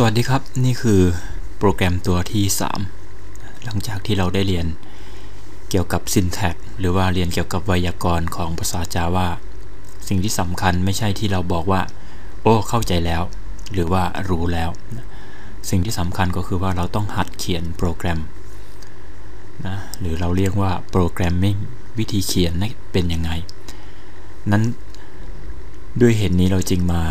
สวัสดีครับ นี่คือโปรแกรมตัวที่ 3 หลังจากที่เราได้เรียนเกี่ยวกับ syntax หรือว่าเรียนเกี่ยวกับไวยากรณ์ของภาษา Java สิ่งที่สำคัญไม่ใช่ที่เราบอกว่า โอ้เข้าใจแล้ว หรือว่ารู้แล้ว สิ่งที่สำคัญก็คือว่าเราต้องหัดเขียนโปรแกรมนะหรือเราเรียกว่าโปรแกรมมิ่งวิธีเขียนเป็นยังไง นั้นด้วยเหตุนนี้เราจึงมา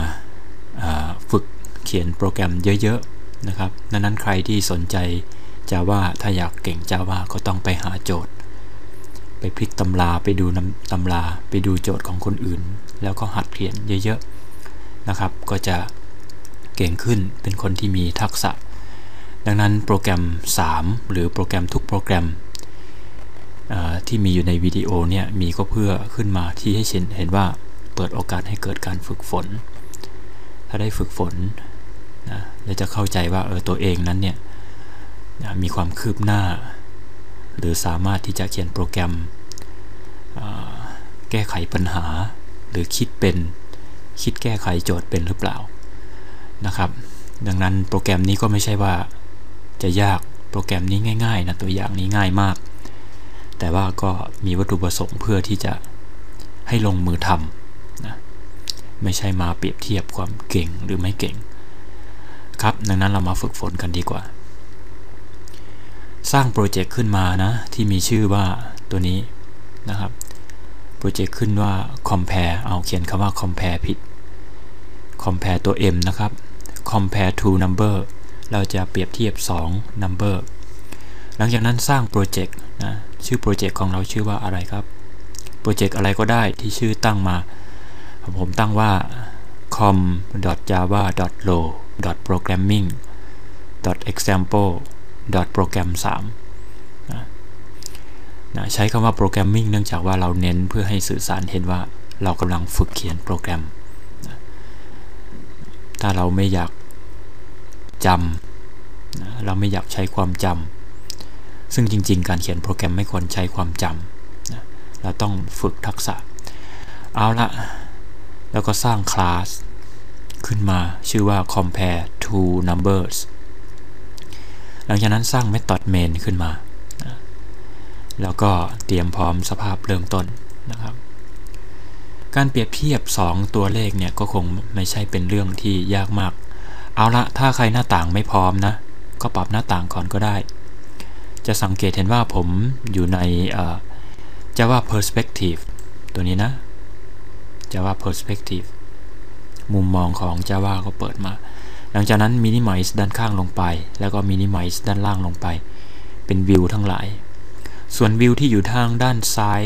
เขียนโปรแกรมเยอะๆนะครับดังนั้นใครที่สนใจ Java ถ้าอยากเก่ง Java ก็ต้องไปหาโจทย์ ไปพลิกตำราไปดูตำราไปดูโจทย์ของคนอื่น แล้วก็หัดเขียนเยอะๆนะครับ ก็จะเก่งขึ้นเป็นคนที่มีทักษะ ดังนั้นโปรแกรม 3 หรือโปรแกรมทุกโปรแกรมที่มีอยู่ในวิดีโอเนี่ยมีก็เพื่อขึ้นมาที่ให้เห็นว่าเปิดโอกาสให้เกิดการฝึกฝน ถ้าได้ฝึกฝน นะและจะเข้าใจว่าเออตัวเองนั้นเนี่ยนะมีความคืบหน้า หรือสามารถที่จะเขียนโปรแกรม แก้ไขปัญหา หรือคิดเป็นคิดแก้ไขโจทย์เป็นหรือเปล่านะครับ ดังนั้นโปรแกรมนี้ก็ไม่ใช่ว่าจะยากโปรแกรมนี้ง่ายๆนะตัวอย่างนี้ง่ายมาก แต่ว่าก็มีวัตถุประสงค์เพื่อที่จะให้ลงมือทำนะไม่ใช่มาเปรียบเทียบความเก่งหรือไม่เก่ง ครับ ดังนั้นเรามาฝึกฝนกันดีกว่า สร้างโปรเจกต์ขึ้นมานะ ที่มีชื่อว่าตัวนี้นะครับ โปรเจกต์ขึ้นว่า compare เอาเขียนคำว่า compare ผิด compare ตัว m นะครับ compare to number เราจะเปรียบเทียบ 2 number หลังจากนั้นสร้างโปรเจกต์นะ ชื่อโปรเจกต์ของเราชื่อว่าอะไรครับ โปรเจกต์อะไรก็ได้ที่ชื่อตั้งมา ผมตั้งว่า com.java.low programming example program 3นะนะใช้คำว่า programming เนื่องจากว่าเราเน้นเพื่อให้สื่อสารเห็นว่าเรากำลังฝึกเขียนโปรแกรมนะถ้าเราไม่อยากจำนะเราไม่อยากใช้ความจำซึ่งจริง ๆ การเขียนโปรแกรมไม่ควรใช้ความจำนะเราต้องฝึกทักษะ เอาละแล้วก็สร้างคลาส ขึ้นมาชื่อว่า compare two numbers หลังจากนั้นสร้าง method main ขึ้นมา แล้วก็เตรียมพร้อมสภาพเริ่มต้นนะครับ การเปรียบเทียบ 2 ตัวเลขเนี่ยก็คงไม่ใช่เป็นเรื่องที่ยากมาก เอาละถ้าใครหน้าต่างไม่พร้อมนะ ก็ปรับหน้าต่างก่อนก็ได้ จะสังเกตเห็นว่าผมอยู่ใน Java Perspective ตัวนี้นะ Java Perspective มุมมองของ Java ก็เปิดมา หลังจากนั้น Minimize ด้านข้างลงไป แล้วก็ Minimize ด้านล่างลงไป เป็นวิวทั้งหลาย ส่วนวิวที่อยู่ทางด้านซ้าย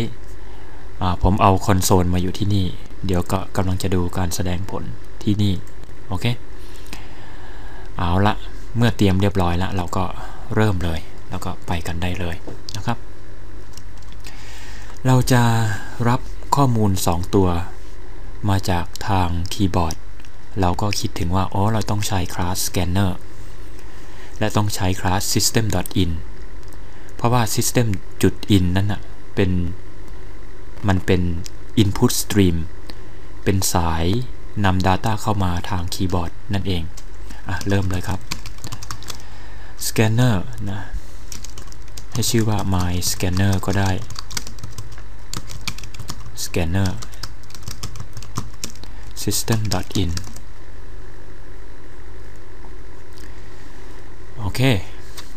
ผมเอาคอนโซลมาอยู่ที่นี่ เดี๋ยวก็กำลังจะดูการแสดงผลที่นี่ โอเค เอาละเมื่อเตรียมเรียบร้อยแล้ว เราก็เริ่มเลย แล้วก็ไปกันได้เลยนะครับ เราจะรับข้อมูล 2 ตัว มาจากทางคีย์บอร์ด เราก็คิดถึงว่า อ๋อ เราต้องใช้คลาส scanner และต้องใช้คลาส system.in เพราะว่า system.in นั้นนะเป็น มันเป็น input stream เป็นสายนำ Data เข้ามาทางคีย์บอร์ดนั่นเอง อะ เริ่มเลยครับ scanner นะ ให้ชื่อว่า my scanner ก็ได้ scanner system.in โอเค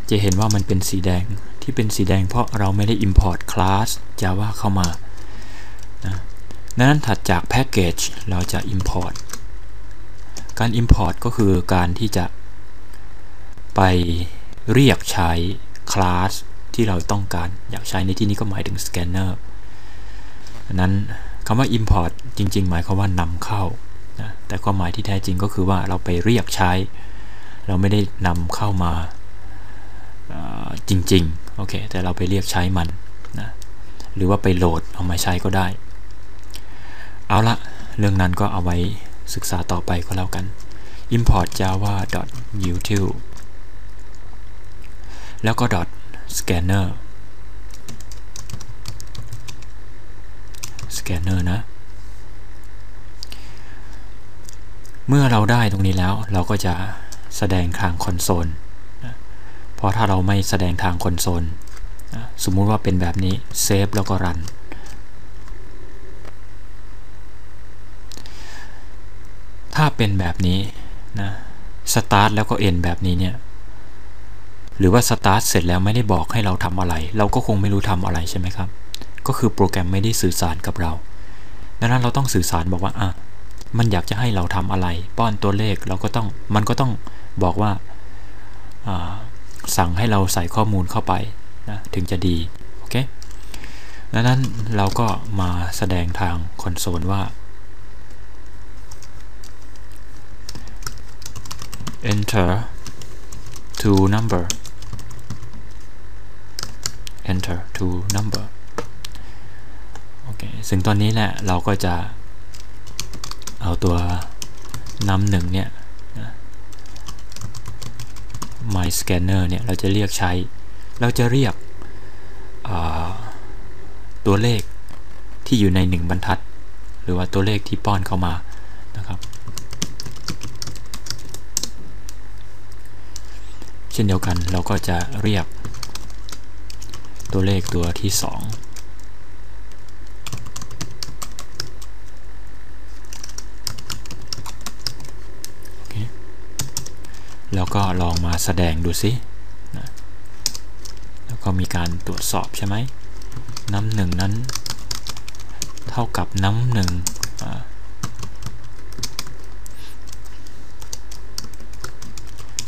จะเห็นว่ามันเป็นสีแดงที่เป็นสีแดงเพราะเราไม่ได้ import class Java เข้ามานะนั้นถัดจาก package เราจะ import การ import ก็คือการที่จะไปเรียกใช้ class ที่เราต้องการ อยากใช้ในที่นี้ก็หมายถึง scanner นั้น คำว่า import จริง ๆ หมายความว่านำเข้านะแต่ความหมายที่แท้จริงก็คือว่าเราไปเรียกใช้ เราไม่ได้นำเข้ามาจริงๆโอเคแต่เราไปเรียกใช้มันนะหรือว่าไปโหลดเอามาใช้ก็ได้ เอาละเรื่องนั้นก็เอาไว้ศึกษาต่อไปก็แล้วกัน import java util แล้วก็ scanner scanner นะ เมื่อเราได้ตรงนี้แล้วเราก็จะแสดงทางคอนโซลเพราะถ้าเราไม่แสดงทางคอนโซลสมมุติว่าเป็นแบบนี้เซฟแล้วก็รันถ้าเป็นแบบนี้นะสตาร์ทแล้วก็เอ็นแบบนี้เนี่ยหรือว่าสตาร์ทเสร็จแล้วไม่ได้บอกให้เราทำอะไร เราก็คงไม่รู้ทำอะไรใช่ไหมครับ ก็คือโปรแกรมไม่ได้สื่อสารกับเรา ดังนั้นเราต้องสื่อสารบอกว่าอะมันอยากจะให้เราทำอะไร ป้อนตัวเลขเราก็ต้องมันก็ต้องบอกว่าสั่งให้เราใส่ข้อมูลเข้าไปนะถึงจะดี โอเคดังนั้นเราก็มาแสดงทางคอนโซลว่า enter to number enter to number ซึ่งตอนนี้แหละเราก็จะเอาตัวนำหนึ่งเนี่ย my scanner เนี่ย เราจะเรียกใช้ เราจะเรียกตัวเลขที่อยู่ในหนึ่งบรรทัด หรือว่าตัวเลขที่ป้อนเข้ามานะครับ เช่นเดียวกันเราก็จะเรียกตัวเลขตัวที่ 2แล้ว ก็ลองมาแสดงดูสินะแล้วก็มีการตรวจสอบใช่ไหมน้ำหนึ่งนั้น เท่ากับน้ำหนึ่ง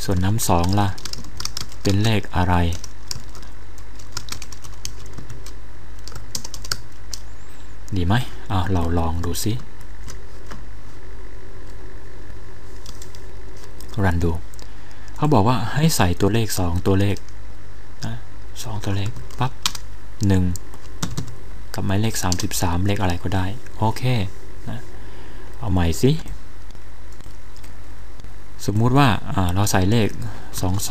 ส่วนน้ำสองล่ะ เป็นเลขอะไร ดีไหมอ่าเราลองดูสิรันดู เขาบอกว่าให้ใส่ตัวเลข 2 ตัวเลขนะสตัวเลขปั๊บ1กับหมายเลข 33 เลขอะไรก็ได้ โอเคนะเอาใหม่สิ สมมุติว่าเราใส่เลข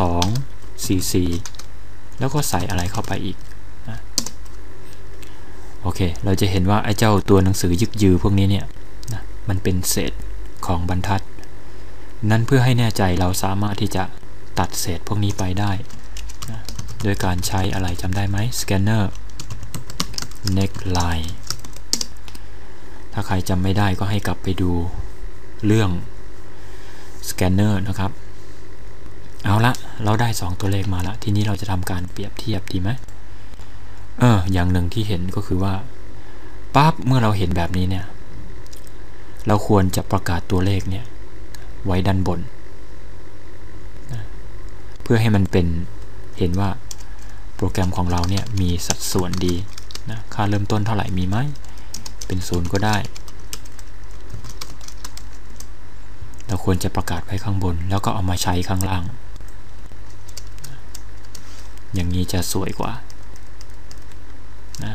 22 44 แล้วก็ใส่อะไรเข้าไปอีกนะโอเค เราจะเห็นว่าไอ้เจ้าตัวหนังสือยึกยือพวกนี้เนี่ยนะมันเป็นเศษของบรรทัด นั้นเพื่อให้แน่ใจเราสามารถที่จะตัดเศษพวกนี้ไปได้นะโดยการใช้อะไรจำได้ไหม scanner neckline ถ้าใครจำไม่ได้ก็ให้กลับไปดูเรื่อง scanner นะครับ เอาละเราได้ 2 ตัวเลขมาละ ทีนี้เราจะทำการเปรียบเทียบดีไหมเออ อย่างหนึ่งที่เห็นก็คือว่าปั๊บเมื่อเราเห็นแบบนี้เนี่ย เราควรจะประกาศตัวเลขเนี่ย ไว้ด้านบน เพื่อให้มันเป็นเห็นว่าโปรแกรมของเราเนี่ยมีสัดส่วนดีนะค่าเริ่มต้นเท่าไหร่มีไหม เป็นศูนย์ก็ได้ เราควรจะประกาศไว้ข้างบน แล้วก็เอามาใช้ข้างล่าง อย่างนี้จะสวยกว่านะ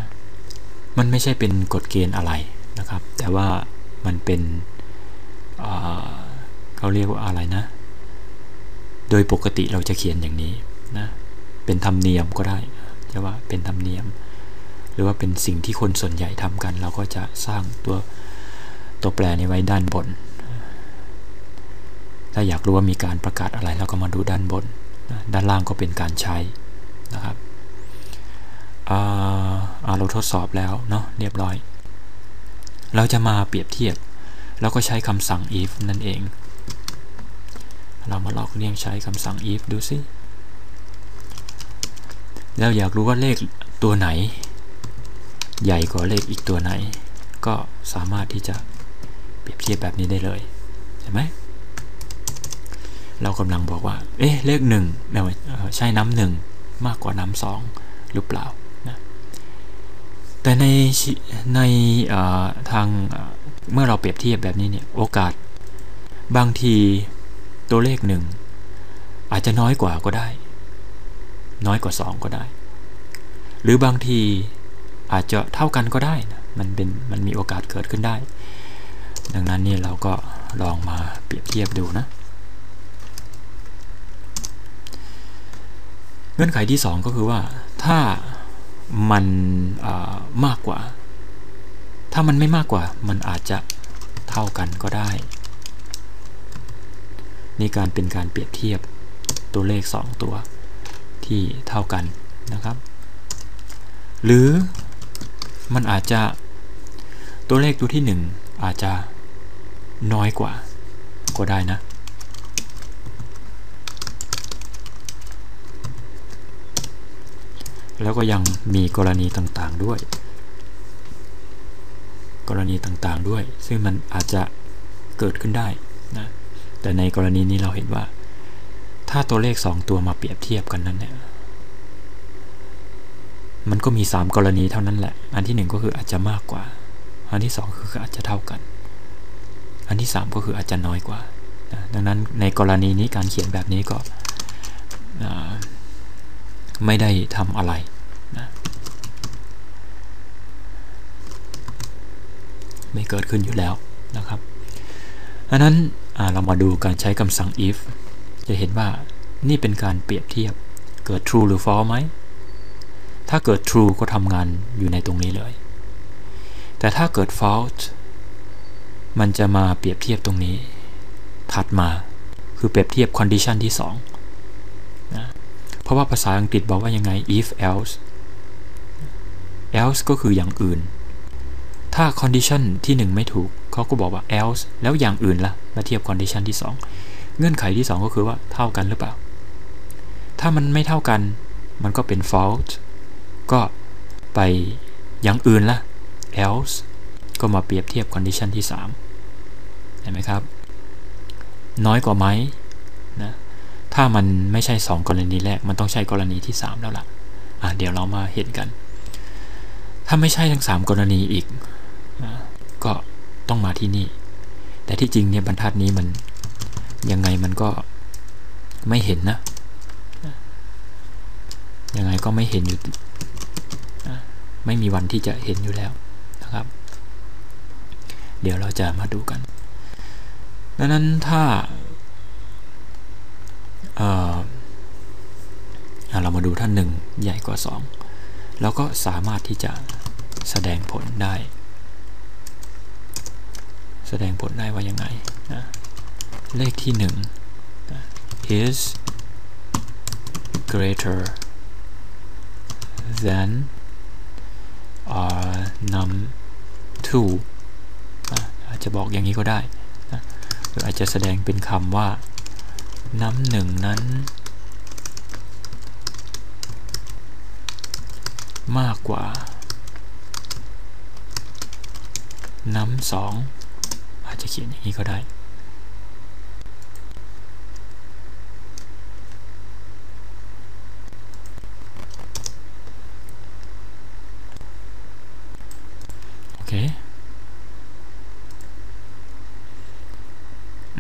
มันไม่ใช่เป็นกฎเกณฑ์อะไรนะครับ แต่ว่ามันเป็น เขาเรียกว่าอะไรนะ โดยปกติเราจะเขียนอย่างนี้นะ เป็นธรรมเนียมก็ได้จะว่าเป็นธรรมเนียม หรือว่าเป็นสิ่งที่คนส่วนใหญ่ทำกัน เราก็จะสร้างตัวตัวแปรในไว้ด้านบน ถ้าอยากรู้ว่ามีการประกาศอะไรเราก็มาดูด้านบน ด้านล่างก็เป็นการใช้นะครับเราทดสอบแล้วเนาะเรียบร้อย เราจะมาเปรียบเทียบ แล้วก็ใช้คำสั่ง if นั่นเอง เรามาลอกเลี่ยงใช้คำสั่ง if ดูสิแล้วอยากรู้ว่าเลขตัวไหน ใหญ่กว่าเลขอีกตัวไหน ก็สามารถที่จะเปรียบเทียบแบบนี้ได้เลยใช่ไหมเรากำลังบอกว่า เอ๊ะ เลขหนึ่งใช่น้ำหนึ่งมากกว่าน้ำสองหรือเปล่านะแต่ในในทางเมื่อเราเปรียบเทียบแบบนี้เนี่ยโอกาสบางที ตัวเลขหนึ่งอาจจะน้อยกว่าก็ได้ น้อยกว่า 2 ก็ได้ หรือบางทีอาจจะเท่ากันก็ได้นะมันเป็นมันมีโอกาสเกิดขึ้นได้ ดังนั้นนี่เราก็ลองมาเปรียบเทียบดูนะ เงื่อนไขที่ 2 ก็คือว่าถ้ามันมากกว่า ถ้ามันไม่มากกว่ามันอาจจะเท่ากันก็ได้ นี่การเป็นการเปรียบเทียบตัวเลข 2 ตัวที่เท่ากันนะครับ หรือมันอาจจะตัวเลขตัวที่ 1 อาจจะน้อยกว่าก็ได้นะ แล้วก็ยังมีกรณีต่างๆด้วย กรณีต่างๆด้วย ซึ่งมันอาจจะเกิดขึ้นได้นะ แต่ในกรณีนี้เราเห็นว่า ถ้าตัวเลข 2 ตัวมาเปรียบเทียบกันนั้นเนี่ยมันก็มี 3 กรณีเท่านั้นแหละ อันที่ 1 ก็คืออาจจะมากกว่า อันที่ 2 คืออาจจะเท่ากัน อันที่ 3 ก็คืออาจจะน้อยกว่านะดังนั้นในกรณีนี้การเขียนแบบนี้ก็ไม่ได้ทำอะไรนะไม่เกิดขึ้นอยู่แล้วนะครับ ดังนั้นเรามาดูการใช้คำสั่ง if จะเห็นว่านี่เป็นการเปรียบเทียบ เกิด true หรือ false ไหม ถ้าเกิด true ก็ทำงานอยู่ในตรงนี้เลย แต่ถ้าเกิด false มันจะมาเปรียบเทียบตรงนี้ ถัดมาคือเปรียบเทียบ condition ที่2นะเพราะว่าภาษาอังกฤษบอกว่ายังไง if else else ก็คืออย่างอื่น ถ้า condition ที่ 1 ไม่ถูก เขาก็บอกว่า else แล้วอย่างอื่นละ่ะ มาเทียบ condition ที่ 2 เงื่อนไขที่ 2 ก็คือว่าเท่ากันหรือเปล่า ถ้ามันไม่เท่ากัน มันก็เป็น false ก็ไปอย่างอื่นละ else ก็มาเปรียบเทียบ condition ที่ 3 เห็นไหมครับ น้อยกว่าไหมนะ ถ้ามันไม่ใช่ 2 กรณีแรก มันต้องใช่กรณีที่ 3 แล้วล่ะ อะเดี๋ยวเรามาเห็นกัน ถ้าไม่ใช่ทั้ง 3 กรณีอีก ต้องมาที่นี่ แต่ที่จริงเนี่ยบรรทัดนี้มันยังไงมันก็ไม่เห็นนะ ยังไงก็ไม่เห็นอยู่ ไม่มีวันที่จะเห็นอยู่แล้วนะครับ เดี๋ยวเราจะมาดูกัน ดังนั้นถ้าเเรามาดูท่านหนึ่งใหญ่กว่า 2 แล้วก็สามารถที่จะแสดงผลได้ แสดงผลได้ว่ายังไงนะเลขที่1 is greater than uh, num 2อาจจะบอกอย่างนี้ก็ได้นะหรืออาจจะแสดงเป็นคำว่าน้ำหนึ่งนั้น มากกว่าน้ำสอง จะเขียนอย่างนี้ก็ได้เค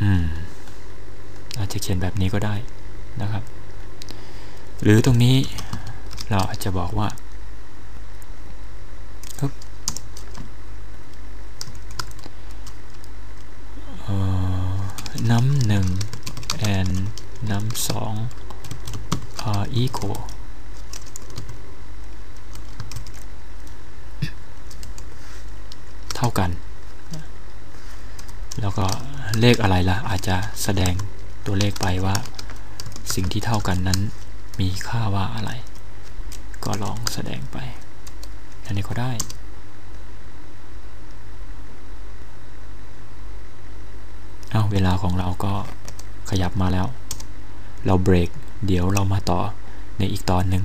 อืม อาจจะเขียนแบบนี้ก็ได้นะครับ หรือตรงนี้เราอาจจะบอกว่า น้ำหนึ่ง and น้ำสอง are equal เท่ากัน แล้วก็เลขอะไรละ่ะ อาจจะแสดงตัวเลขไปว่า สิ่งที่เท่ากันนั้นมีค่าว่าอะไร ก็ลองแสดงไป อันนี้ก็ได้ เอาเวลาของเราก็ขยับมาแล้ว เราเบรก เดี๋ยวเรามาต่อในอีกตอนหนึ่ง